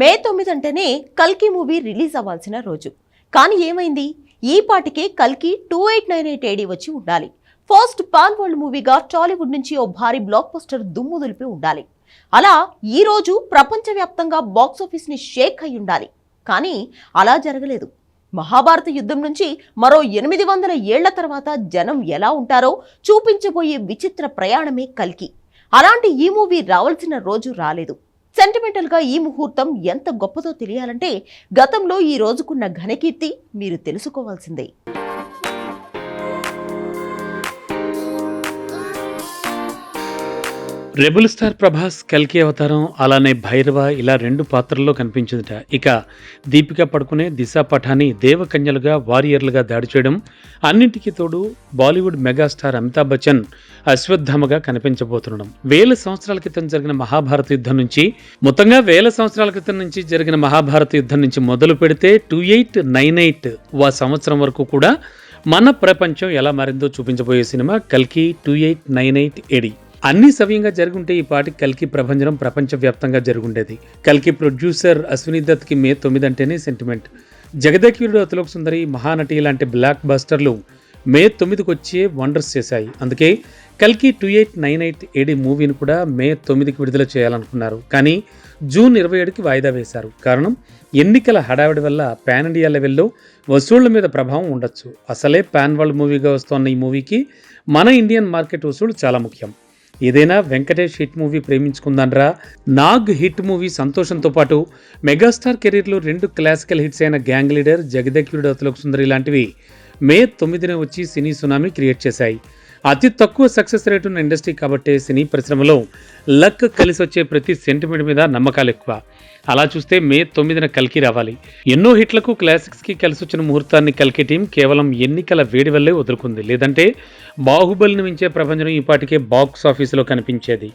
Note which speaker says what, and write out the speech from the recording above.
Speaker 1: మే తొమ్మిది అంటేనే కల్కి మూవీ రిలీజ్ అవ్వాల్సిన రోజు. కానీ ఏమైంది? ఈ పాటికే కల్కి two eight nine eight AD వచ్చి ఉండాలి. ఫస్ట్ పాన్ వరల్డ్ మూవీగా టాలీవుడ్ నుంచి ఓ భారీ బ్లాక్ బస్టర్ దుమ్ము దులిపి ఉండాలి. అలా ఈ రోజు ప్రపంచవ్యాప్తంగా బాక్సాఫీస్ని షేక్ అయి ఉండాలి. కానీ అలా జరగలేదు. మహాభారత యుద్ధం నుంచి మరో ఎనిమిది వందల ఏళ్ళ తర్వాత జనం ఎలా ఉంటారో చూపించబోయే విచిత్ర ప్రయాణమే కల్కి. అలాంటి ఈ మూవీ రావాల్సిన రోజు రాలేదు. సెంటిమెంటల్గా ఈ ముహూర్తం ఎంత గొప్పదో తెలియాలంటే గతంలో ఈ రోజుకున్న ఘనకీర్తి మీరు తెలుసుకోవాల్సిందే.
Speaker 2: రెబుల్ స్టార్ ప్రభాస్ కల్కి అవతారం అలానే భైరవ ఇలా రెండు పాత్రల్లో కనిపించిందట. ఇక దీపిక పడుకునే దిశా పఠాని దేవకన్యలుగా వారియర్లుగా దాడి చేయడం అన్నింటికీ తోడు బాలీవుడ్ మెగాస్టార్ అమితాబ్ బచ్చన్ అశ్వత్థామగా కనిపించబోతుండడం. వేల సంవత్సరాల క్రితం జరిగిన మహాభారత యుద్ధం నుంచి మొత్తంగా వేల సంవత్సరాల క్రితం నుంచి జరిగిన మహాభారత యుద్ధం నుంచి మొదలు పెడితే టూ ఎయిట్ నైన్ ఎయిట్ వా సంవత్సరం వరకు కూడా మన ప్రపంచం ఎలా మారిందో చూపించబోయే సినిమా కల్కి two eight nine eight AD అన్ని సవ్యంగా జరుగుంటే ఈ పాటికి కల్కి ప్రభంజనం ప్రపంచవ్యాప్తంగా జరుగుండేది. కల్కి ప్రొడ్యూసర్ అశ్విని దత్కి మే తొమ్మిది అంటేనే సెంటిమెంట్ జగదేక్వీరుడు అతిలోక సుందరి మహానటి లాంటి బ్లాక్ బస్టర్లు మే తొమ్మిదికి వచ్చే వండర్స్ చేశాయి. అందుకే కల్కి two eight nine eight AD మూవీని కూడా మే తొమ్మిదికి విడుదల చేయాలనుకున్నారు. కానీ జూన్ ఇరవై ఏడుకి వాయిదా వేశారు. కారణం ఎన్నికల హడావిడి వల్ల పాన్ ఇండియా లెవెల్లో వసూళ్ళ మీద ప్రభావం ఉండొచ్చు. అసలే పాన్ వరల్డ్ మూవీగా వస్తున్న ఈ మూవీకి మన ఇండియన్ మార్కెట్ వసూళ్ళు చాలా ముఖ్యం. ఏదైనా Venkatesh hit movie ప్రేమించుకుందాన్రా Nag hit movie సంతోషంతో పాటు మెగాస్టార్ కెరీర్లో రెండు క్లాసికల్ హిట్స్ అయిన గ్యాంగ్ లీడర్ జగదక్యుడు అతలోక్ సుందరి లాంటివి మే తొమ్మిదిన వచ్చి సినీ సునామీ క్రియేట్ చేశాయి. అతి తక్కువ సక్సెస్ రేట్ ఉన్న ఇండస్ట్రీ కాబట్టే సినీ పరిశ్రమలో లక్ కలిసి వచ్చే ప్రతి సెంటిమెంట్ మీద నమ్మకాలు ఎక్కువ. అలా చూస్తే మే తొమ్మిదిన కల్కి రావాలి. ఎన్నో హిట్లకు క్లాసిక్స్కి కలిసి వచ్చిన ముహూర్తాన్ని కల్కి టీం కేవలం ఎన్నికల వేడి వల్లే వదులుకుంది. లేదంటే బాహుబలిని మించే ప్రపంచం ఈ పాటికే బాక్స్ ఆఫీసులో కనిపించేది.